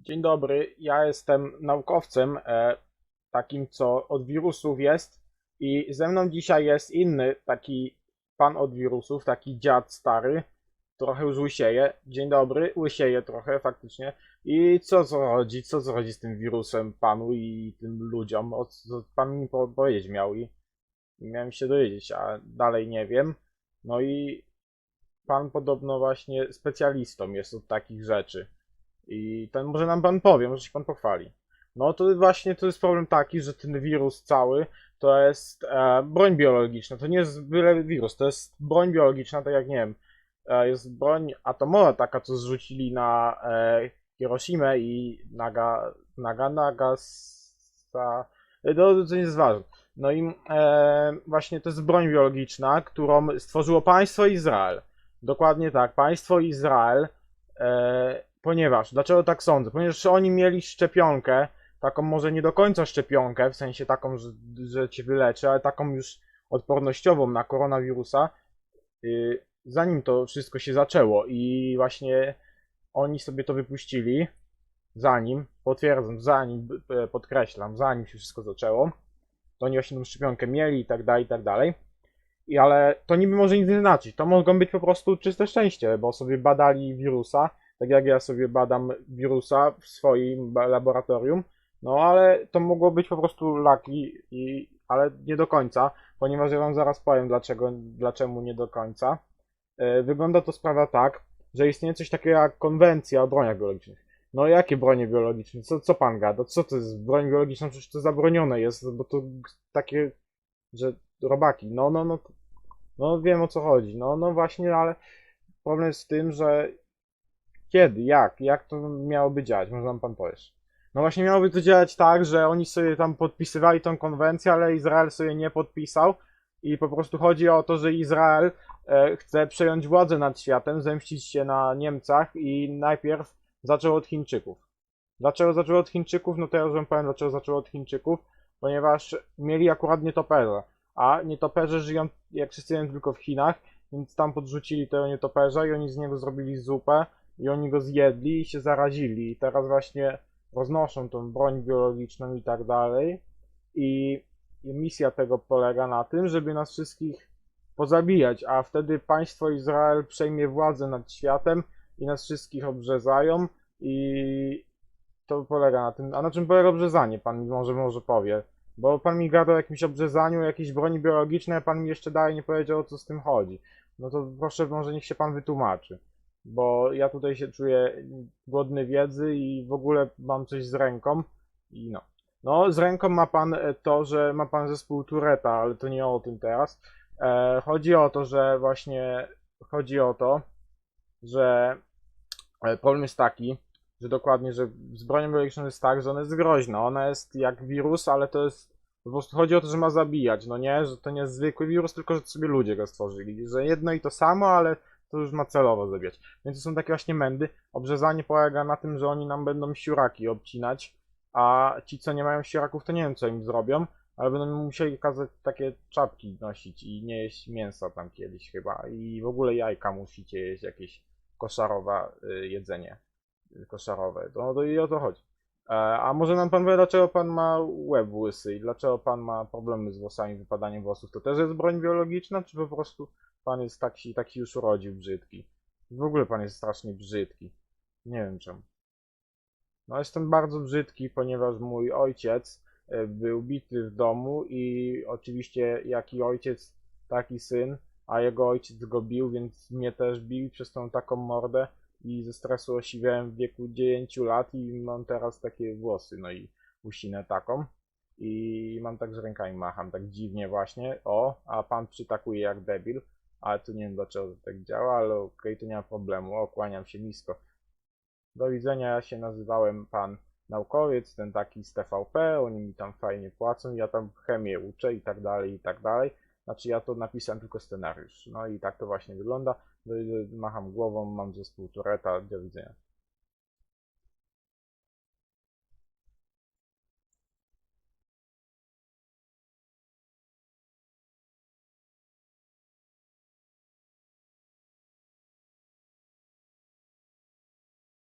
Dzień dobry, ja jestem naukowcem, e, takim co od wirusów jest i ze mną dzisiaj jest inny taki pan od wirusów, taki dziad stary, trochę już łysieje. Dzień dobry, łysieje trochę faktycznie. I co chodzi, co chodzi z tym wirusem panu i tym ludziom? O co pan mi po- powiedzieć miał i miałem się dowiedzieć, a dalej nie wiem. No i pan podobno właśnie specjalistą jest od takich rzeczy. I ten może nam pan powie, może się pan pochwali. No to właśnie to jest problem taki, że ten wirus cały to jest e, broń biologiczna. To nie jest byle wirus, to jest broń biologiczna, tak jak nie wiem, e, jest broń atomowa taka, co zrzucili na e, i Naga, Naga, Nagasa, no to nie jest ważne. No i e, właśnie to jest broń biologiczna, którą stworzyło państwo Izrael. Dokładnie tak, państwo Izrael E, ponieważ, dlaczego tak sądzę? Ponieważ oni mieli szczepionkę, taką może nie do końca szczepionkę, w sensie taką, że, że cię wyleczy, ale taką już odpornościową na koronawirusa, y, zanim to wszystko się zaczęło i właśnie oni sobie to wypuścili, zanim, potwierdzam, zanim, podkreślam, zanim się wszystko zaczęło, to oni właśnie tą szczepionkę mieli i tak dalej, i tak dalej. I ale to niby może nic nie znaczyć. To mogą być po prostu czyste szczęście, bo sobie badali wirusa, tak jak ja sobie badam wirusa w swoim laboratorium. No ale to mogło być po prostu laki, i, ale nie do końca, ponieważ ja wam zaraz powiem dlaczego, dlaczego nie do końca. E, Wygląda to sprawa tak, że istnieje coś takiego jak konwencja o broniach biologicznych. No jakie bronie biologiczne? Co, co pan gada? Co to jest broń biologiczna? Przecież to zabronione jest, bo to takie, że robaki. No, no, no, no wiem o co chodzi. No, no właśnie, ale problem jest w tym, że kiedy, jak, jak to miałoby działać? Może nam pan powiesz. No właśnie miałoby to działać tak, że oni sobie tam podpisywali tą konwencję, ale Izrael sobie nie podpisał i po prostu chodzi o to, że Izrael e, chce przejąć władzę nad światem, zemścić się na Niemcach i najpierw zaczął od Chińczyków. Dlaczego zaczął od Chińczyków? No to ja już wam powiem, dlaczego zaczął od Chińczyków, ponieważ mieli akurat nietoperze, a nietoperze żyją, jak wszyscy wiemy, tylko w Chinach, więc tam podrzucili tego nietoperza i oni z niego zrobili zupę i oni go zjedli i się zarazili i teraz właśnie roznoszą tą broń biologiczną i tak dalej i, i misja tego polega na tym, żeby nas wszystkich pozabijać, a wtedy państwo Izrael przejmie władzę nad światem i nas wszystkich obrzezają i to polega na tym. A na czym polega obrzezanie? Pan mi może może powie. Bo pan mi gada o jakimś obrzezaniu, jakiejś broni biologicznej, a pan mi jeszcze dalej nie powiedział o co z tym chodzi. No to proszę, może niech się pan wytłumaczy. Bo ja tutaj się czuję głodny wiedzy i w ogóle mam coś z ręką. I no. No, z ręką ma pan e, to, że ma pan zespół Tureta, ale to nie o tym teraz. E, chodzi o to, że właśnie chodzi o to, że e, problem jest taki, że dokładnie, że z bronią jest tak, że ona jest groźna. Ona jest jak wirus, ale to jest. Po prostu chodzi o to, że ma zabijać, no nie? Że to nie jest zwykły wirus, tylko że sobie ludzie go stworzyli. Że jedno i to samo, ale to już ma celowo zabijać. Więc to są takie właśnie mędy. Obrzezanie polega na tym, że oni nam będą siuraki obcinać, a ci, co nie mają siuraków, to nie wiem, co im zrobią, ale będą musieli kazać takie czapki nosić i nie jeść mięsa tam kiedyś chyba. I w ogóle jajka musicie jeść, jakieś koszarowe y, jedzenie koszarowe. No to i o to chodzi. E, A może nam pan powie, dlaczego pan ma łeb łysy i dlaczego pan ma problemy z włosami, wypadaniem włosów? To też jest broń biologiczna, czy po prostu pan jest taki, taki już urodził brzydki? W ogóle pan jest strasznie brzydki. Nie wiem czemu. No jestem bardzo brzydki, ponieważ mój ojciec e, był bity w domu i oczywiście jaki ojciec, taki syn, a jego ojciec go bił, więc mnie też bił przez tą taką mordę i ze stresu osiwiałem w wieku 9 lat i mam teraz takie włosy, no i usinę taką. I mam tak, że rękami macham, tak dziwnie właśnie, o, a pan przytakuje jak debil, ale tu nie wiem dlaczego to tak działa, ale okej, to nie ma problemu, o, kłaniam się nisko. Do widzenia, ja się nazywałem pan naukowiec, ten taki z TVP, oni mi tam fajnie płacą, ja tam chemię uczę i tak dalej, i tak dalej. Znaczy ja to napisałem tylko scenariusz. No i tak to właśnie wygląda. Do- do- Macham głową, mam zespół Tureta, do widzenia.